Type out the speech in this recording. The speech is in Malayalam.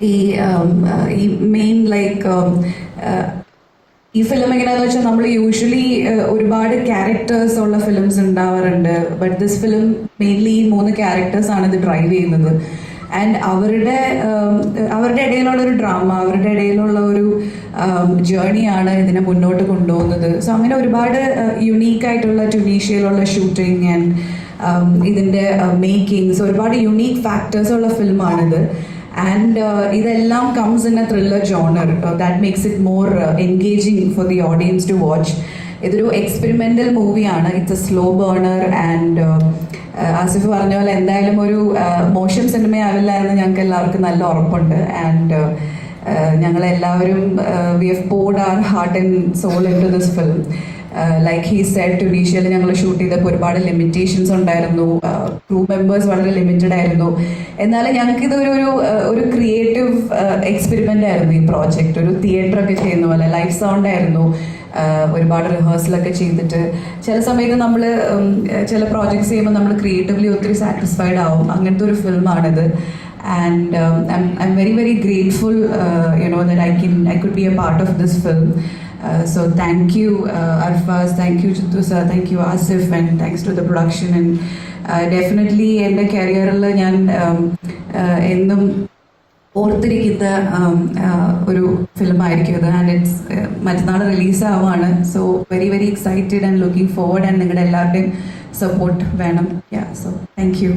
ഈ um, uh, ഈ മെയിൻ ലൈക്ക് ഈ ഫിലിം എങ്ങനെയാന്ന് വെച്ചാൽ നമ്മൾ യൂഷ്വലി ഒരുപാട് ക്യാരക്ടേഴ്സ് ഉള്ള ഫിലിംസ് ഉണ്ടാവാറുണ്ട്. ബട്ട് ദിസ് ഫിലിം മെയിൻലി ഈ മൂന്ന് ക്യാരക്ടേഴ്സ് ആണ് ഇത് ഡ്രൈവ് ചെയ്യുന്നത്. ആൻഡ് അവരുടെ um, അവരുടെ ഇടയിലുള്ള ഒരു ഡ്രാമ അവരുടെ ഇടയിലുള്ള ഒരു ജേണിയാണ് ഇതിനെ മുന്നോട്ട് കൊണ്ടുപോകുന്നത്. സോ അങ്ങനെ ഒരുപാട് യുണീക്ക് ആയിട്ടുള്ള ട്യൂണീഷ്യയിലുള്ള ഷൂട്ടിങ് ആൻഡ് ഇതിന്റെ മേക്കിങ്സ് ഒരുപാട് യുണീക്ക് ഫാക്ടേഴ്സ് ഉള്ള ഫിലിമാണിത് ആൻഡ് ഇതെല്ലാം comes in a thriller genre that makes it more engaging for the audience to watch ഇതൊരു എക്സ്പെരിമെന്റൽ മൂവിയാണ് it's a slow burner and Asif പറഞ്ഞ പോലെ എന്തായാലും ഒരു മോശം സിനിമയാവില്ല എന്ന് ഞങ്ങൾക്ക് എല്ലാവർക്കും നല്ല ഉറപ്പുണ്ട്. ആൻഡ് ഞങ്ങളെല്ലാവരും we have poured our heart and soul into this film like he said ടുണീഷ്യയിൽ ഞങ്ങൾ ഷൂട്ട് ചെയ്തപ്പോൾ ഒരുപാട് ലിമിറ്റേഷൻസ് ഉണ്ടായിരുന്നു. ക്രൂ മെമ്പേഴ്സ് വളരെ ലിമിറ്റഡ് ആയിരുന്നു. എന്നാലും ഞങ്ങൾക്ക് ഇതൊരു ഒരു ഒരു ക്രിയേറ്റീവ് എക്സ്പെരിമെന്റ് ആയിരുന്നു ഈ പ്രോജക്റ്റ് ഒരു തിയേറ്റർ ഒക്കെ ചെയ്യുന്ന പോലെ ലൈഫ് സൗണ്ട് ആയിരുന്നു. ഒരുപാട് റിഹേഴ്സലൊക്കെ ചെയ്തിട്ട്. ചില സമയത്ത് നമ്മൾ ചില പ്രോജക്ട്സ് ചെയ്യുമ്പോൾ നമ്മൾ ക്രിയേറ്റീവ്ലി ഒത്തിരി സാറ്റിസ്ഫൈഡ് ആവും. അങ്ങനത്തെ ഒരു ഫിലിമാണിത് and I'm very very grateful you know that I can I could be a part of this film so thank you Arfaz thank you Chithu sir thank you Asif and thanks to the production and definitely എന്റെ കരിയറിൽ ഞാൻ um, uh, എന്നും ഓർത്തിരിക്കുന്ന um, uh, ഒരു ഫിലിമായിരിക്കും ഇത്. ആൻഡ് ഇറ്റ്സ് മറ്റന്നാൾ റിലീസാവാണ് so very very excited and looking forward and നിങ്ങളുടെ എല്ലാവരുടെയും സപ്പോർട്ട് വേണം. Yeah so thank U